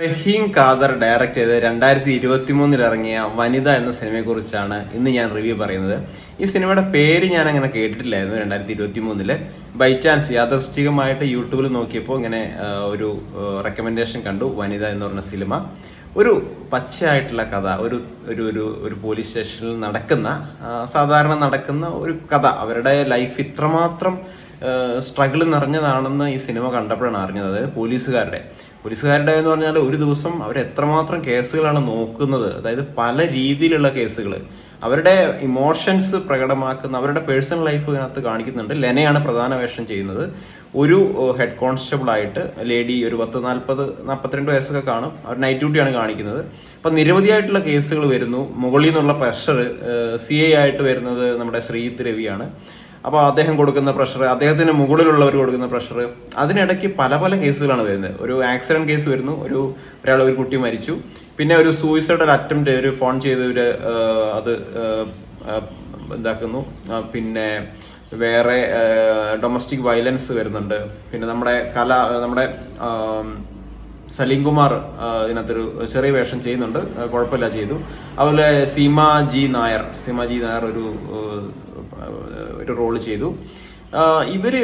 റഹീം Khader direct ചെയ്ത് രണ്ടായിരത്തി ഇരുപത്തി മൂന്നിൽ ഇറങ്ങിയ വനിത എന്ന സിനിമയെക്കുറിച്ചാണ് ഇന്ന് ഞാൻ റിവ്യൂ പറയുന്നത്. ഈ സിനിമയുടെ പേര് ഞാൻ അങ്ങനെ കേട്ടിട്ടില്ലായിരുന്നു രണ്ടായിരത്തി ഇരുപത്തി മൂന്നിൽ ബൈ ചാൻസ് യാദർശികമായിട്ട് യൂട്യൂബിൽ നോക്കിയപ്പോൾ ഇങ്ങനെ ഒരു റെക്കമെൻഡേഷൻ കണ്ടു വനിത എന്ന് പറഞ്ഞ സിനിമ. ഒരു പച്ചയായിട്ടുള്ള കഥ ഒരു ഒരു ഒരു ഒരു പോലീസ് സ്റ്റേഷനിൽ നടക്കുന്ന സാധാരണ നടക്കുന്ന ഒരു കഥ. അവരുടെ ലൈഫ് ഇത്രമാത്രം സ്ട്രഗിൾ നിറഞ്ഞതാണെന്ന് ഈ സിനിമ കണ്ടപ്പോഴാണ് അറിഞ്ഞത്. അതായത് പോലീസുകാരുടെ. പോലീസുകാരുടെ എന്ന് പറഞ്ഞാൽ ഒരു ദിവസം അവർ എത്രമാത്രം കേസുകളാണ് നോക്കുന്നത്. അതായത് പല രീതിയിലുള്ള കേസുകൾ അവരുടെ ഇമോഷൻസ് പ്രകടമാക്കുന്ന അവരുടെ പേഴ്സണൽ ലൈഫ് ഇതിനകത്ത് കാണിക്കുന്നുണ്ട്. ലെനയാണ് പ്രധാന വേഷം ചെയ്യുന്നത്. ഒരു ഹെഡ് കോൺസ്റ്റബിൾ ആയിട്ട് ലേഡി ഒരു പത്ത് നാൽപ്പത് നാൽപ്പത്തിരണ്ട് വയസ്സൊക്കെ കാണും. അവർ നൈറ്റ് ഡ്യൂട്ടിയാണ് കാണിക്കുന്നത്. അപ്പം നിരവധിയായിട്ടുള്ള കേസുകൾ വരുന്നു. മുകളിൽ നിന്നുള്ള പ്രഷർ സി ഐ ആയിട്ട് വരുന്നത് നമ്മുടെ ശ്രീജിത്ത് രവിയാണ്. അപ്പോൾ അദ്ദേഹം കൊടുക്കുന്ന പ്രഷർ അദ്ദേഹത്തിന് മുകളിലുള്ളവർ കൊടുക്കുന്ന പ്രഷർ അതിനിടയ്ക്ക് പല പല കേസുകളാണ് വരുന്നത്. ഒരു ആക്സിഡന്റ് കേസ് വരുന്നു. ഒരു ഒരാൾ ഒരു കുട്ടി മരിച്ചു. പിന്നെ ഒരു സൂയിസൈഡൽ അറ്റംപ്റ്റ് ഒരു ഫോൺ ചെയ്ത് ഒരു അത് ഇതാക്കുന്നു പിന്നെ വേറെ ഡൊമസ്റ്റിക് വയലൻസ് വരുന്നുണ്ട്. പിന്നെ നമ്മുടെ കല നമ്മുടെ സലീം കുമാർ ഇതിനകത്തൊരു ചെറിയ വേഷം ചെയ്യുന്നുണ്ട്. കുഴപ്പമില്ല ചെയ്തു. അതുപോലെ സീമ ജി നായർ സീമ ജി നായർ ഒരു ഒരു റോൾ ചെയ്തു. ഇവർ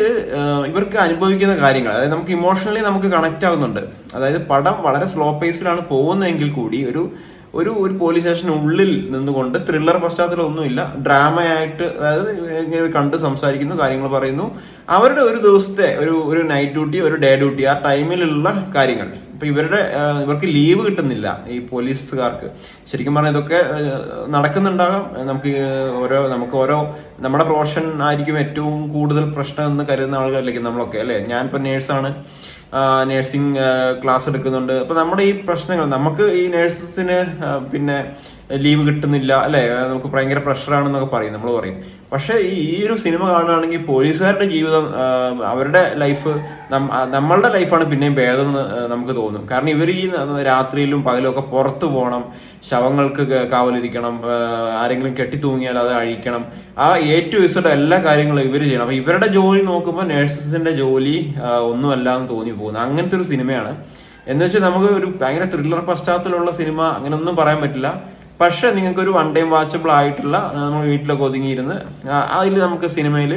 ഇവർക്ക് അനുഭവിക്കുന്ന കാര്യങ്ങൾ അതായത് നമുക്ക് ഇമോഷണലി നമുക്ക് കണക്റ്റ് ആകുന്നുണ്ട് അതായത് പടം വളരെ സ്ലോ പേസിലാണ് പോകുന്നതെങ്കിൽ കൂടി ഒരു ഒരു ഒരു പോലീസ് സ്റ്റേഷനുള്ളിൽ നിന്നുകൊണ്ട് ത്രില്ലർ പശ്ചാത്തലമൊന്നുമില്ല. ഡ്രാമയായിട്ട് അതായത് കണ്ട് സംസാരിക്കുന്നു കാര്യങ്ങൾ പറയുന്നു. അവരുടെ ഒരു ദിവസത്തെ ഒരു ഒരു നൈറ്റ് ഡ്യൂട്ടി ഒരു ഡേ ഡ്യൂട്ടി ആ ടൈമിലുള്ള കാര്യങ്ങൾ. ഇപ്പൊ ഇവരുടെ ഇവർക്ക് ലീവ് കിട്ടുന്നില്ല ഈ പോലീസുകാർക്ക് ശരിക്കും പറഞ്ഞാൽ ഇതൊക്കെ നടക്കുന്നുണ്ടാകാം. നമുക്ക് ഓരോ നമുക്ക് ഓരോ നമ്മുടെ പ്രൊഫഷൻ ആയിരിക്കും ഏറ്റവും കൂടുതൽ പ്രശ്നം എന്ന് കരുതുന്ന ആളുകളല്ലേ നമ്മളൊക്കെ അല്ലേ? ഞാനിപ്പോൾ നേഴ്സാണ് നേഴ്സിംഗ് ക്ലാസ് എടുക്കുന്നുണ്ട്. അപ്പൊ നമ്മുടെ ഈ പ്രശ്നങ്ങൾ നമുക്ക് ഈ നേഴ്സസിന് പിന്നെ ലീവ് കിട്ടുന്നില്ല അല്ലെ? നമുക്ക് ഭയങ്കര പ്രഷറാണെന്നൊക്കെ പറയും നമ്മൾ പറയും. പക്ഷെ ഈ ഈ ഒരു സിനിമ കാണുകയാണെങ്കിൽ പോലീസുകാരുടെ ജീവിതം അവരുടെ ലൈഫ് നമ്മളുടെ ലൈഫാണ് പിന്നെയും ഭേദം എന്ന് നമുക്ക് തോന്നും. കാരണം ഇവർ ഈ രാത്രിയിലും പകലും ഒക്കെ പുറത്തു പോകണം ശവങ്ങൾക്ക് കാവലിരിക്കണം ആരെങ്കിലും കെട്ടിത്തൂങ്ങിയാൽ അത് അഴിക്കണം. ആ എ ടു ഇസഡ് എല്ലാ കാര്യങ്ങളും ഇവർ ചെയ്യണം. അപ്പൊ ഇവരുടെ ജോലി നോക്കുമ്പോൾ നേഴ്സസിന്റെ ജോലി ഒന്നുമല്ല എന്ന് തോന്നി പോകുന്നത് അങ്ങനത്തെ ഒരു സിനിമയാണ്. എന്ന് വെച്ചാൽ നമുക്ക് ഒരു ഭയങ്കര ത്രില്ലർ പശ്ചാത്തലമുള്ള സിനിമ അങ്ങനെയൊന്നും പറയാൻ പറ്റില്ല. പക്ഷെ നിങ്ങൾക്ക് ഒരു വൺ ടൈം വാച്ചബിൾ ആയിട്ടുള്ള നമ്മൾ വീട്ടിലൊക്കെ ഒതുങ്ങിയിരുന്ന് അതിൽ നമുക്ക് സിനിമയിൽ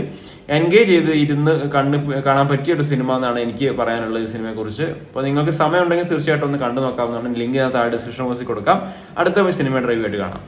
എൻഗേജ് ചെയ്ത് ഇരുന്ന് കണ്ണ് കാണാൻ പറ്റിയ ഒരു സിനിമ എന്നാണ് എനിക്ക് പറയാനുള്ളത് ഈ സിനിമയെ കുറിച്ച് അപ്പോൾ നിങ്ങൾക്ക് സമയം ഉണ്ടെങ്കിൽ തീർച്ചയായിട്ടും ഒന്ന് കണ്ടു നോക്കാവുന്നതാണ്. ലിങ്ക് ഞാൻ താഴെ ഡിസ്ക്രിപ്ഷൻ ബോക്സിൽ കൊടുക്കാം. അടുത്ത സിനിമയുടെ റിവ്യൂ ആയിട്ട് കാണാം.